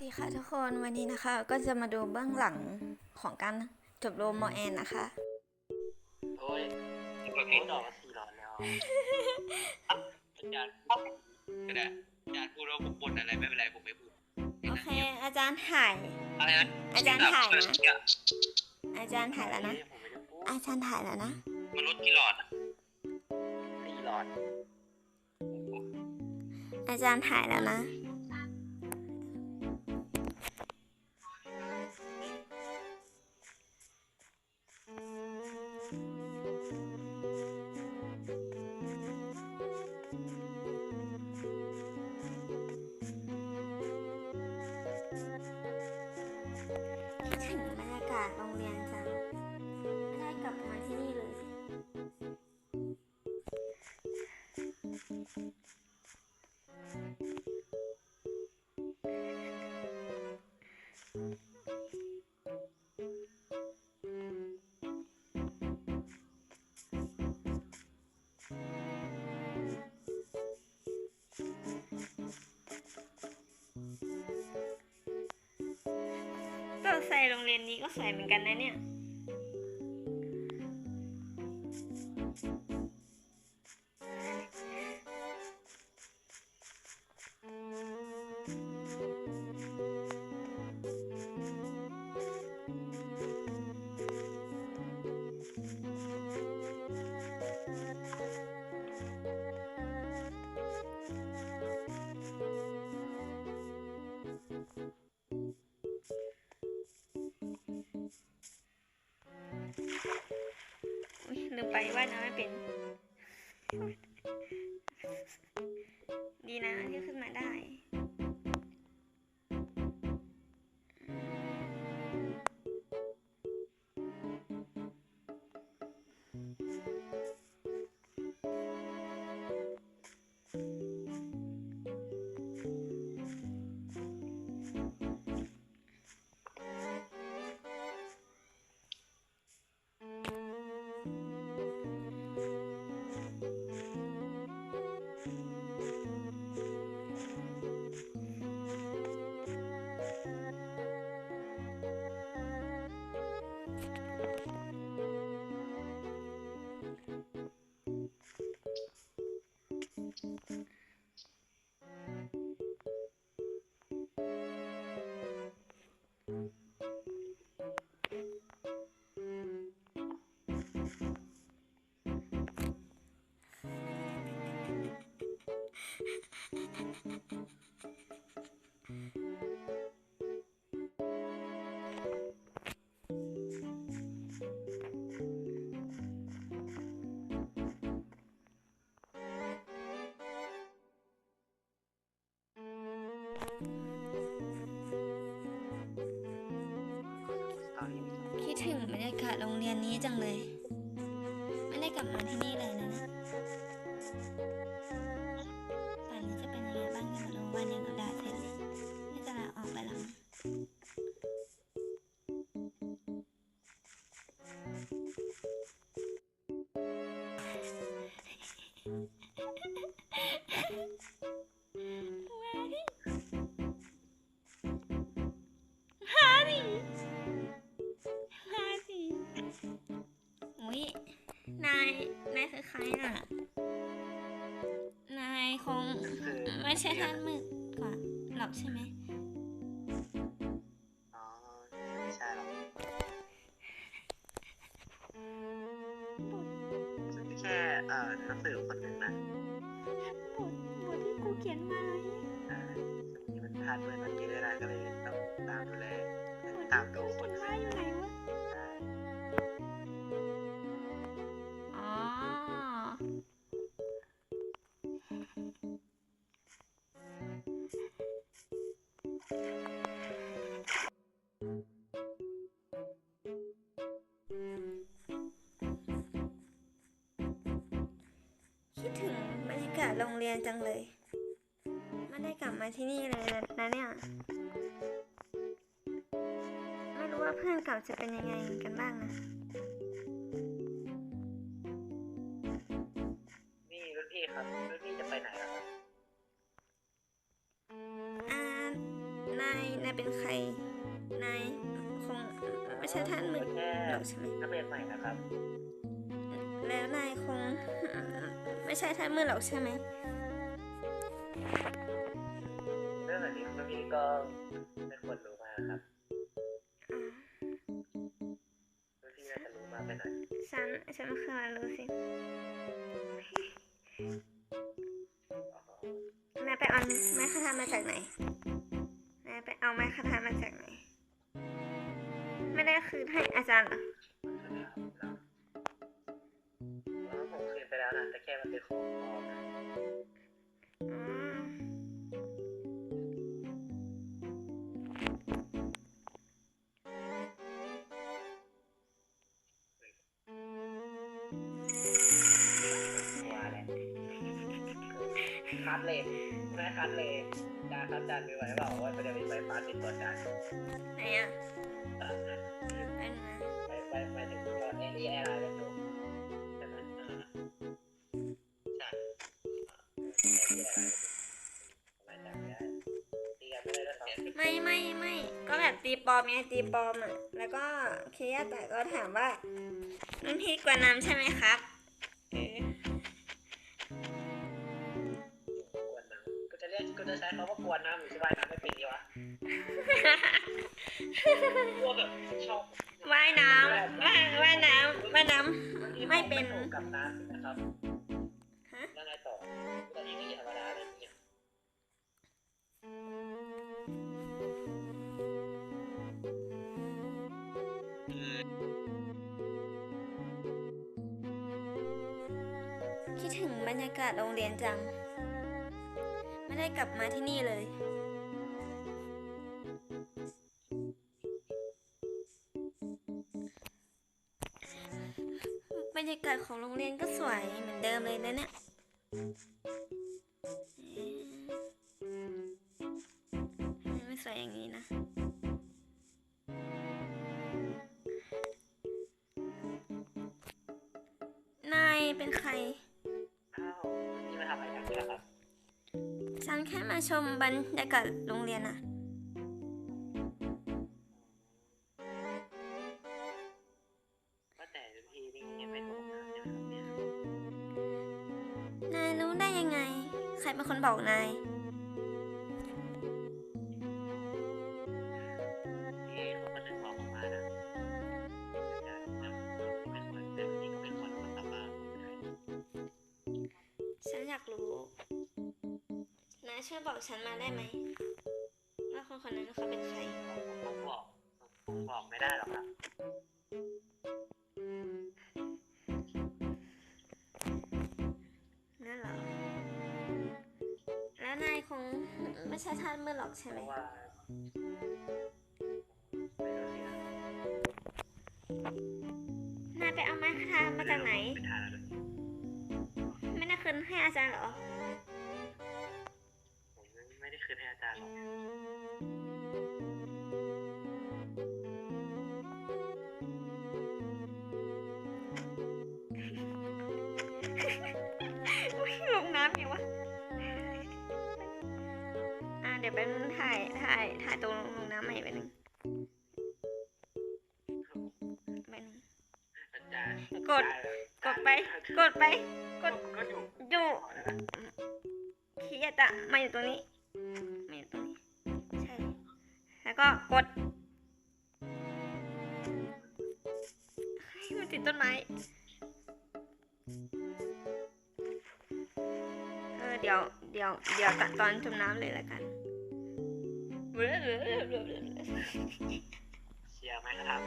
สวัสดีค่ะทุกคนวันนี้นะคะก็จะมาดูเบื้องหลังของการจบโรมมอแอนนะคะโอ้ยแบบโอ้นี้ดอกละสี่ร้อยแล้วอาจารย์ก็ได้อาจารย์พูดว่าผมบ่นอะไรไม่เป็นไรผมไม่พูดโอเค อาจารย์ถ่ายอะไรนะอาจารย์ถ่ายนะอาจารย์ถ่ายแล้วนะผมไม่ได้พูดอาจารย์ถ่ายแล้วนะมันลดกี่หลอดอะสี่ร้อยอาจารย์ถ่ายแล้วนะ ใส่โรงเรียนนี้ก็สวยเหมือนกันนะเนี่ย ไปว่าน้ำไม่เป็น คิดถึงบรรยากาศโรงเรียนนี้จังเลย ไม่ได้กลับมาที่นี่เลยนะป่านนี้จะเป็นยังไงบ้างกันไม่รู้วันยังกระดาเสร็จเลยน่จะลาออกไปแล้ว นายนายคือใครอะ นายคงคือไม่ใช่ท่านมืดกว่าหรอกใช่ไหมอ๋อไม่ใช่หรอกฉันแค่เอ่อหนังสือคนหนึ่งนะบทบทที่กูเขียนมาอ่ามีมันพลาดเมื่อวันนี้เลยนะก็เลยต้องตามดูแลตามดูคน ว่าอยู่ไหนวะ คิดถึงบรรยากาศโรงเรียนจังเลย ไม่ได้กลับมาที่นี่เลยนะเนี่ย ไม่รู้ว่าเพื่อนเก่าจะเป็นยังไงกันบ้างนะานายนายเป็นใคร นายคงไม่ใช่ท่านมือแค่หรอกใช่ไหมนักเรียนใหม่นะครับ แล้วนายคงไม่ใช่ท่านมือหรอกใช่ไหมเรื่องแบบนี้คุณพี่ก็ไม่ควรรู้มากครับอ๋อคุณพี่น่าจะรู้มากไปหน่อยฉันฉันเคยรู้สินายไปเอาไม้คาทามาจากไหนน คืนให้อาจารย์เหรอแล้วผมคืนไปแล้วนะแต่แค่มันเป็นของปลอมนะอ๋อตัวอะไรคัดเลยไม่คัดเลยจานคัดจานมีไว้เปล่าว่าจะมีไฟฟ้าติดตัวจานไหนอะ ไม่ไม่ไม่ก็แบบตีปลอมไงตีปลอมอะแล้วก็เคยาแต่ก็ถามว่ารุ่นพี่กว่าน้ำใช่ไหมครับเออกวนน้ำก็จะเรียกก็จะใช้คำว่ากวนน้ำหรือว่ายน้ำไม่เป็นดีวะพวกแบบชอบว่ายน้ำว่ายว่ายน้ำว่ายน้ำไม่เป็นถูกกับน้ำนะครับฮะแล้วไงต่อตอนนี้นี่ธรรมดาอะไรเนี่ย บรรยากาศโรงเรียนจัง ไม่ได้กลับมาที่นี่เลย บรรยากาศของโรงเรียนก็สวยเหมือนเดิมเลยนะเนี่ยไม่สวยอย่างนี้นะนายเป็นใคร มาทำอะไรกันเนี่ยครับ ฉันแค่มาชมบรรยากาศโรงเรียนอะว่าแต่พี่นี่ยังไม่ถูกน้ำใช่ไหมครับเนี่ย นายรู้ได้ยังไง ใครเป็นคนบอกนาย ฉันอยากรู้นายช่วยบอกฉันมาได้ไหมว่าคนคนนั้นเขาเป็นใคร ผมบอกผมบอกไม่ได้หรอกครับ นั่นเหรอ แล้วนายคงไม่ใช่ท่านมือหรอกใช่เพไหม ราะว่า ไม่รู้สินะนายไปเอาไม้คาทามาจากไหน เป็นทา ให้อาจารย์เหรอ ผมไม่ได้คืนให้อาจารย์หรอกลงน้ำยังวะ อะเดี๋ยวไปบนึงถ่ายถ่ายถ่ายตรงลงน้ำใหม่ไปหนึ่งไปหนึ่งอาจารย์กด กดไป กดไป กด ก็อยู่ อยู่ขี้ยตะมาอยู่ตรงนี้มาอยู่ตรงนี้ ใช่ แล้วก็กดเฮ้มันติดต้นไม้ เออเดี๋ยว เดี๋ยว เดี๋ยวตัดตอนจมน้ำเลยละกันเชียร์ไหมครับ